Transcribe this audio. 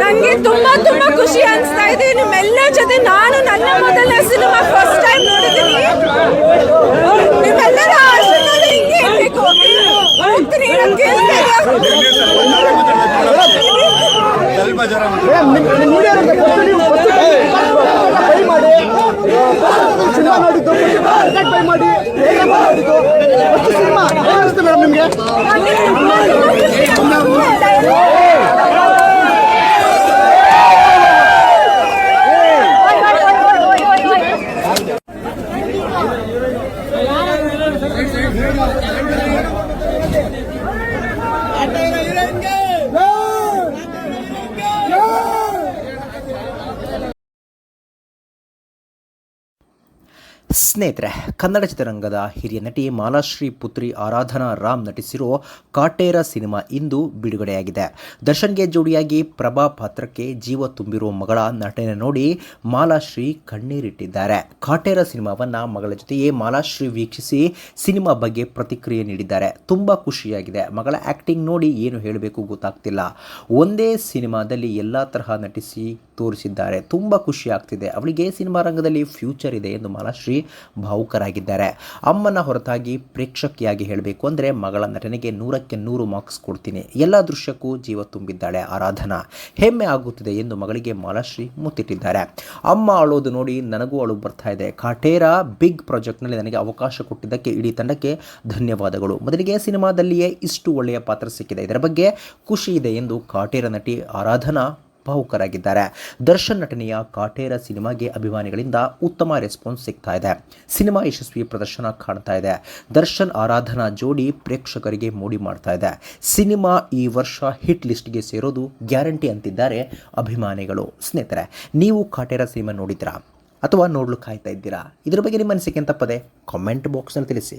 ನನಗೆ ತುಂಬಾ ತುಂಬಾ ಖುಷಿ ಅನಿಸ್ತಾ ಇದೆ. ನಿಮ್ಮೆಲ್ಲರ ಜೊತೆ ನಾನು ನನ್ನ ಮೊದಲ ಸಿನಿಮಾ ಬೈ ಮಾಡಿ ಸಿನಿಮಾ ನೋಡಿದ್ದು ಬೈ ಮಾಡಿ ಹೇಗೆ ನೋಡಿದ್ದು ಸಿನಿಮಾ ಅನಿಸ್ತು ಮೇಡಮ್ ನಿಮಗೆ ನಂಗೆ ತುಂಬಾ ತುಂಬಾ ಖುಷಿ ಅನಿಸ್ತಾ ಇದೆ. ಸ್ನೇಹಿತರೆ, ಕನ್ನಡ ಚಿತ್ರರಂಗದ ಹಿರಿಯ ನಟಿ ಮಾಲಾಶ್ರೀ ಪುತ್ರಿ ಆರಾಧನಾ ರಾಮ್ ನಟಿಸಿರೋ ಕಾಟೇರ ಸಿನಿಮಾ ಇಂದು ಬಿಡುಗಡೆಯಾಗಿದೆ. ದರ್ಶನ್ಗೆ ಜೋಡಿಯಾಗಿ ಪ್ರಭಾ ಪಾತ್ರಕ್ಕೆ ಜೀವ ತುಂಬಿರುವ ಮಗಳ ನಟನೆ ನೋಡಿ ಮಾಲಾಶ್ರೀ ಕಣ್ಣೀರಿಟ್ಟಿದ್ದಾರೆ. ಕಾಟೇರ ಸಿನಿಮಾವನ್ನ ಮಗಳ ಜೊತೆಯೇ ಮಾಲಾಶ್ರೀ ವೀಕ್ಷಿಸಿ ಸಿನಿಮಾ ಬಗ್ಗೆ ಪ್ರತಿಕ್ರಿಯೆ ನೀಡಿದ್ದಾರೆ. ತುಂಬ ಖುಷಿಯಾಗಿದೆ. ಮಗಳ ಆ್ಯಕ್ಟಿಂಗ್ ನೋಡಿ ಏನು ಹೇಳಬೇಕು ಗೊತ್ತಾಗ್ತಿಲ್ಲ. ಒಂದೇ ಸಿನಿಮಾದಲ್ಲಿ ಎಲ್ಲ ತರಹ ನಟಿಸಿ ತೋರಿಸಿದ್ದಾರೆ. ತುಂಬ ಖುಷಿ ಆಗ್ತಿದೆ. ಅವಳಿಗೆ ಸಿನಿಮಾ ರಂಗದಲ್ಲಿ ಫ್ಯೂಚರ್ ಇದೆ ಎಂದು ಮಾಲಾಶ್ರೀ ಭಾವುಕರಾಗಿದ್ದಾರೆ. ಅಮ್ಮನ ಹೊರತಾಗಿ ಪ್ರೇಕ್ಷಕಿಯಾಗಿ ಹೇಳಬೇಕು ಅಂದರೆ ಮಗಳ ನಟನೆಗೆ ನೂರಕ್ಕೆ ನೂರು ಮಾರ್ಕ್ಸ್ ಕೊಡ್ತೀನಿ. ಎಲ್ಲ ದೃಶ್ಯಕ್ಕೂ ಜೀವ ತುಂಬಿದ್ದಾಳೆ ಆರಾಧನಾ. ಹೆಮ್ಮೆ ಆಗುತ್ತಿದೆ ಎಂದು ಮಗಳಿಗೆ ಮಾಲಾಶ್ರೀ ಮುತ್ತಿಟ್ಟಿದ್ದಾರೆ. ಅಮ್ಮ ಅಳೋದು ನೋಡಿ ನನಗೂ ಅಳು ಬರ್ತಾ ಇದೆ. ಕಾಟೇರ ಬಿಗ್ ಪ್ರಾಜೆಕ್ಟ್ನಲ್ಲಿ ನನಗೆ ಅವಕಾಶ ಕೊಟ್ಟಿದ್ದಕ್ಕೆ ಇಡೀ ತಂಡಕ್ಕೆ ಧನ್ಯವಾದಗಳು. ಮೊದಲಿಗೆ ಸಿನಿಮಾದಲ್ಲಿಯೇ ಇಷ್ಟು ಒಳ್ಳೆಯ ಪಾತ್ರ ಸಿಕ್ಕಿದೆ. ಇದರ ಬಗ್ಗೆ ಖುಷಿ ಇದೆ ಎಂದು ಕಾಟೇರ ನಟಿ ಆರಾಧನಾ ಭಾವುಕರಾಗಿದ್ದಾರೆ ದರ್ಶನ್ ನಟನೆಯ ಕಾಟೇರ ಸಿನಿಮಾಗೆ ಅಭಿಮಾನಿಗಳಿಂದ ಉತ್ತಮ ರೆಸ್ಪಾನ್ಸ್ ಸಿಗ್ತಾ ಇದೆ. ಸಿನಿಮಾ ಯಶಸ್ವಿ ಪ್ರದರ್ಶನ ಕಾಣ್ತಾ ಇದೆ. ದರ್ಶನ್ ಆರಾಧನಾ ಜೋಡಿ ಪ್ರೇಕ್ಷಕರಿಗೆ ಮೋಡಿ ಮಾಡ್ತಾ ಇದೆ. ಸಿನಿಮಾ ಈ ವರ್ಷ ಹಿಟ್ ಲಿಸ್ಟ್ಗೆ ಸೇರೋದು ಗ್ಯಾರಂಟಿ ಅಂತಿದ್ದಾರೆ ಅಭಿಮಾನಿಗಳು. ಸ್ನೇಹಿತರೆ, ನೀವು ಕಾಟೇರ ಸಿನಿಮಾ ನೋಡಿದ್ರಾ ಅಥವಾ ನೋಡಲು ಕಾಯ್ತಾ ಇದ್ದೀರಾ? ಇದ್ರ ಬಗ್ಗೆ ನಿಮ್ಮ ಅನಿಸಿಕೆ ತಪ್ಪದೆ ಕಾಮೆಂಟ್ ಬಾಕ್ಸ್ನಲ್ಲಿ ತಿಳಿಸಿ.